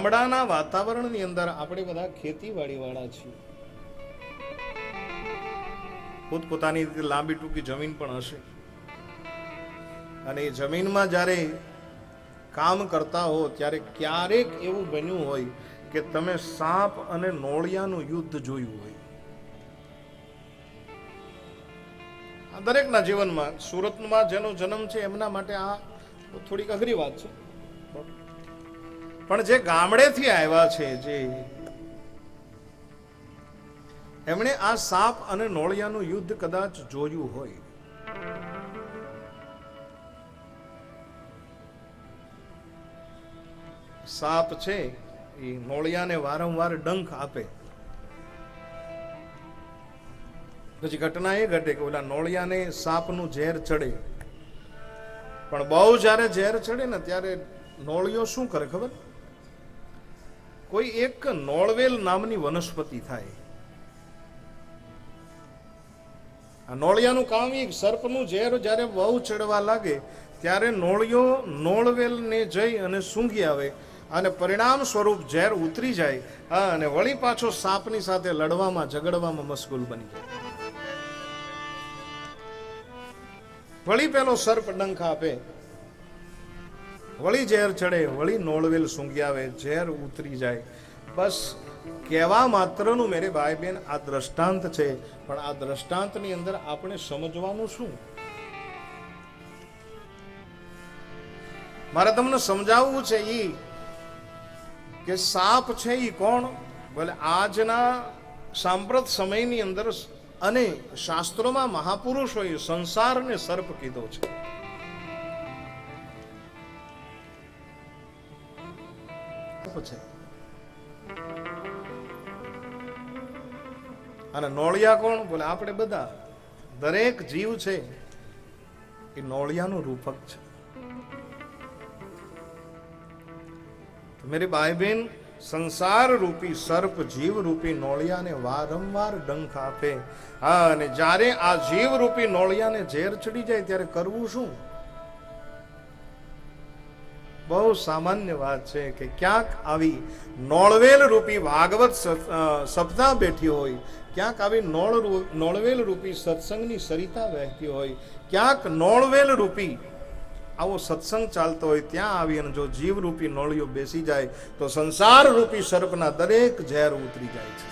ગામડાના વાતાવરણની અંદર આપણે બધા ખેતીવાડી વાળા છીએ. પોતપોતાની રીતે લાંબી ટૂંકી જમીન પણ હશે. અને એ જમીનમાં જ્યારે કામ કરતા હો ત્યારે ક્યારેક એવું બન્યું હોય કે તમે સાપ અને નોળિયાનું યુદ્ધ જોયું હોય. દરેકના જીવનમાં સુરતમાં જેનો જન્મ છે એમના માટે આ થોડીક અઘરી વાત છે. પણ જે ગામડેથી આવ્યા છે, જે એમણે આ સાપ અને નોળિયાનું યુદ્ધ કદાચ જોયું હોય. સાપ છે, એ નોળિયાને વારંવાર ડંખ આપે. પછી ઘટના એ ઘટે કે ઓલા નોળિયાને સાપનું ઝેર ચડે. પણ બહુ જ્યારે ઝેર ચડે ને ત્યારે નોળિયો શું કરે ખબર? કોઈ એક નોળવેલ નામની વનસ્પતિ થાય. આ નોળિયાનું કામ એ સર્પનું ઝેર જ્યારે બહુ ચડવા લાગે, ત્યારે નોળિયો નોળવેલને જઈ અને સૂંઘી આવે અને પરિણામ સ્વરૂપ ઝેર ઉતરી જાય અને વળી પાછો સાપની સાથે લડવામાં, ઝઘડવામાં મશગુલ બની જાય. વળી પેલો સર્પ ડંખ આપે વળી ઝેર ચડે, વળી નોળવેલ સૂંઘી આવે, ઝેર ઉતરી જાય. બસ કહેવા માત્રનું મેરે ભાઈ બેન આ દ્રષ્ટાંત છે. પણ આ દ્રષ્ટાંતની અંદર આપણે સમજવાનું શું? મારે તમને સમજાવવું છે એ કે સાપ છે એ કોણ? ભલે આજના સાંપ્રત સમયની અંદર અને શાસ્ત્રોમાં મહાપુરુષોએ સંસારને સર્પ કીધો છે. છે અને નોળિયા કોણ? બોલે, આપણે બધા. દરેક જીવ છે, એ નોળિયાનું રૂપક છે. મેરી ભાઈ બહેન સંસાર રૂપી, સર્પ જીવ રૂપી નોળિયાને વારંવાર ડંખ આપે. હા, અને જ્યારે આ જીવ રૂપી નોળિયાને ઝેર ચડી જાય, ત્યારે કરવું શું? બહુ સામાન્ય વાત છે કે ક્યાંક આવી નોળવેલ રૂપી ભાગવત સપના બેઠી હોય, ક્યાંક આવી નોળ નોળવેલ રૂપી સત્સંગની સરિતા વહેતી હોય, ક્યાંક નોળવેલ રૂપી આવો સત્સંગ ચાલતો હોય, ત્યાં આવી અને જો જીવ રૂપી નોળિયો બેસી જાય, તો સંસાર રૂપી સર્પના દરેક ઝેર ઉતરી જાય છે.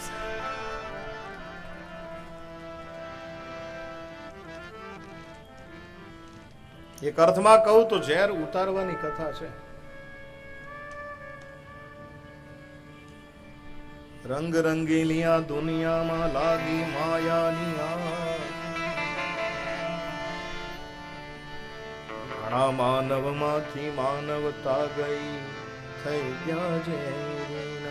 એક અર્થમાં કહું તો ઝેર ઉતારવાની કથા છે. રંગ રંગીલી દુનિયામાં લાગી માયાની. ઘણા માનવમાંથી માનવતા ગઈ થઈ ગયા ઝેરીના